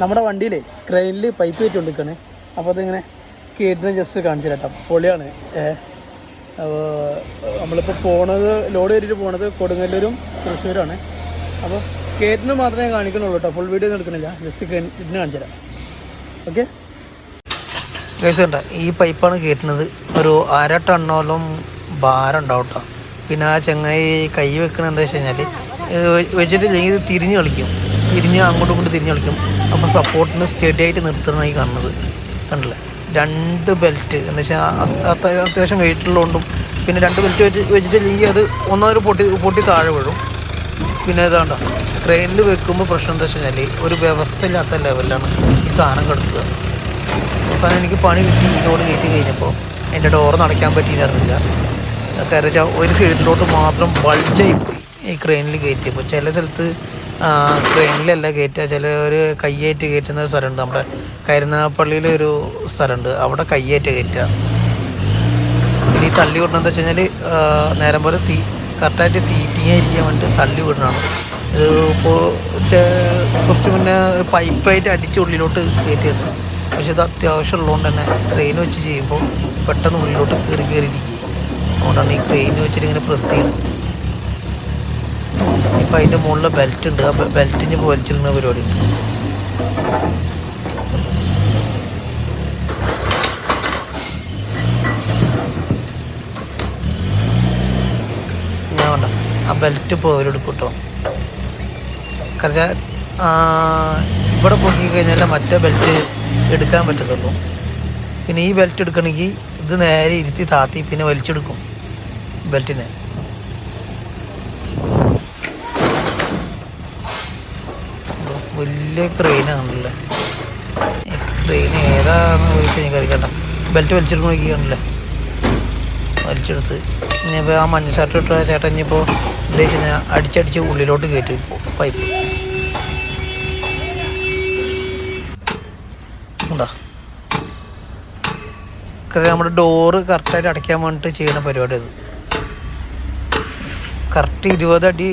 നമ്മുടെ വണ്ടിയിലേ ക്രെയിനിൽ പൈപ്പ് കയറ്റിക്കൊണ്ടിരിക്കുകയാണ് അപ്പോൾ അതിങ്ങനെ കയറ്റുന്ന ജസ്റ്റ് കാണിച്ചു കേട്ടോ. പൊളിയാണ്. അപ്പോൾ നമ്മളിപ്പോൾ പോണത് ലോഡ് കയറ്റിട്ട് പോണത് കൊടുങ്ങല്ലൂരും തൃശ്ശൂരാണ്. അപ്പോൾ കയറ്റിന് മാത്രമേ കാണിക്കണുള്ളൂ കേട്ടോ. ഫുൾ വീഡിയോ ഒന്നും എടുക്കണില്ല. ജസ്റ്റ് കയറ്റിന് കാണിച്ചു തരാം ഓക്കെ കണ്ട? ഈ പൈപ്പാണ് കയറ്റുന്നത് ഒരു അര ടണ്ണോളം ഭാരം ഉണ്ടാവും കേട്ടോ. പിന്നെ ആ ചങ്ങായി കൈ വെക്കണ എന്താ വെച്ച് കഴിഞ്ഞാൽ വെച്ചിട്ടില്ലെങ്കിൽ ഇത് തിരിഞ്ഞ് കളിക്കും. തിരിഞ്ഞ് അങ്ങോട്ടും ഇങ്ങോട്ട് തിരിഞ്ഞ് കളിക്കും. അപ്പോൾ സപ്പോർട്ടിന് സ്റ്റഡി ആയിട്ട് നിർത്തണമായി കാണുന്നത്. കണ്ടില്ലേ? രണ്ട് ബെൽറ്റ് എന്ന് വെച്ചാൽ അത്യാവശ്യം വെയിറ്റുള്ളതുകൊണ്ടും പിന്നെ രണ്ട് ബെൽറ്റ് വെച്ച് വെച്ചിട്ടില്ലെങ്കിൽ അത് ഒന്നാമത് പൊട്ടി പൊട്ടി താഴെ വീഴും. പിന്നെ ഇതാണ്ട ട്രെയിനിൽ വെക്കുമ്പോൾ പ്രശ്നം എന്താ വെച്ച് കഴിഞ്ഞാൽ ഒരു വ്യവസ്ഥ ഇല്ലാത്ത ലെവലിലാണ് ഈ സാധനം കിടക്കുക. അവസാനം എനിക്ക് പണി കിട്ടി ഇതിനോട് കയറ്റി കഴിഞ്ഞപ്പോൾ എന്റെ ഡോറ് നടക്കാൻ പറ്റിയിരുന്നില്ല. കാരണം വെച്ചാൽ ഒരു സൈഡിലോട്ട് മാത്രം ബൾജായി പോയി. ഈ ക്രെയിനിൽ കയറ്റിയപ്പോൾ ചില സ്ഥലത്ത് ക്രെയിനിലല്ല കയറ്റുക ഒരു കയ്യേറ്റ് കയറ്റുന്ന ഒരു സ്ഥലമുണ്ട്. നമ്മുടെ കരുനാഗപ്പള്ളിയിൽ ഒരു സ്ഥലമുണ്ട്. അവിടെ കയ്യേറ്റ് കയറ്റുക ഇനി തള്ളി വിടണം എന്താ വെച്ച് കഴിഞ്ഞാൽ നേരം പോലെ സീ കറക്റ്റായിട്ട് സീറ്റിംഗ് ആയിരിക്കാൻ വേണ്ടി തള്ളി വിടണം. ഇത് ഇപ്പോൾ കുറച്ച് മുന്നേ പൈപ്പായിട്ട് അടിച്ച് ഉള്ളിലോട്ട് കയറ്റിയിരുന്നു പക്ഷെ ഇത് അത്യാവശ്യം ഉള്ളതുകൊണ്ട് തന്നെ ട്രെയിൻ വെച്ച് ചെയ്യുമ്പോൾ പെട്ടെന്ന് ഉള്ളിലോട്ട് കയറി കയറിയിരിക്കുക അതുകൊണ്ടാണ് ഈ ട്രെയിൻ വെച്ചിട്ട് ഇങ്ങനെ പ്രസ് ചെയ്യുന്നത് ഇപ്പം അതിന്റെ മുകളിൽ ബെൽറ്റ് ഉണ്ട്. ആ ബെൽറ്റിന് പോലിച്ചിരുന്ന പരിപാടി. ഞാൻ വേണ്ട ആ ബെൽറ്റ് അവരെടുക്കും കേട്ടോ കാരണം ഇവിടെ പൊക്കി കഴിഞ്ഞാൽ മറ്റേ ബെൽറ്റ് എടുക്കാൻ പറ്റത്തുള്ളൂ. പിന്നെ ഈ ബെൽറ്റ് എടുക്കണമെങ്കിൽ ഇത് നേരെ ഇരുത്തി താത്തി പിന്നെ വലിച്ചെടുക്കും ബെൽറ്റിനെ വലിയ ക്രെയിനാണല്ലേ ക്രെയിൻ ഏതാന്ന് ചോദിച്ചാൽ എനിക്ക് അറിയിക്കണ്ട ബെൽറ്റ് വലിച്ചെടുക്കണ നോക്കിയാണല്ലേ വലിച്ചെടുത്ത്. ഇനിയിപ്പോൾ ആ മഞ്ഞ ഷർട്ട് ഇട്ട ചേട്ടൻ ഇനിയിപ്പോൾ ഉദ്ദേശിച്ച് ഞാൻ അടിച്ചടിച്ച് ഉള്ളിലോട്ട് കയറ്റും ഇപ്പോൾ പൈപ്പ്. ഉണ്ടാ? നമ്മുടെ ഡോറ് കറക്റ്റായിട്ട് അടയ്ക്കാൻ വേണ്ടിയിട്ട് ചെയ്യുന്ന പരിപാടി അത് കറക്റ്റ് ഇരുപത് അടി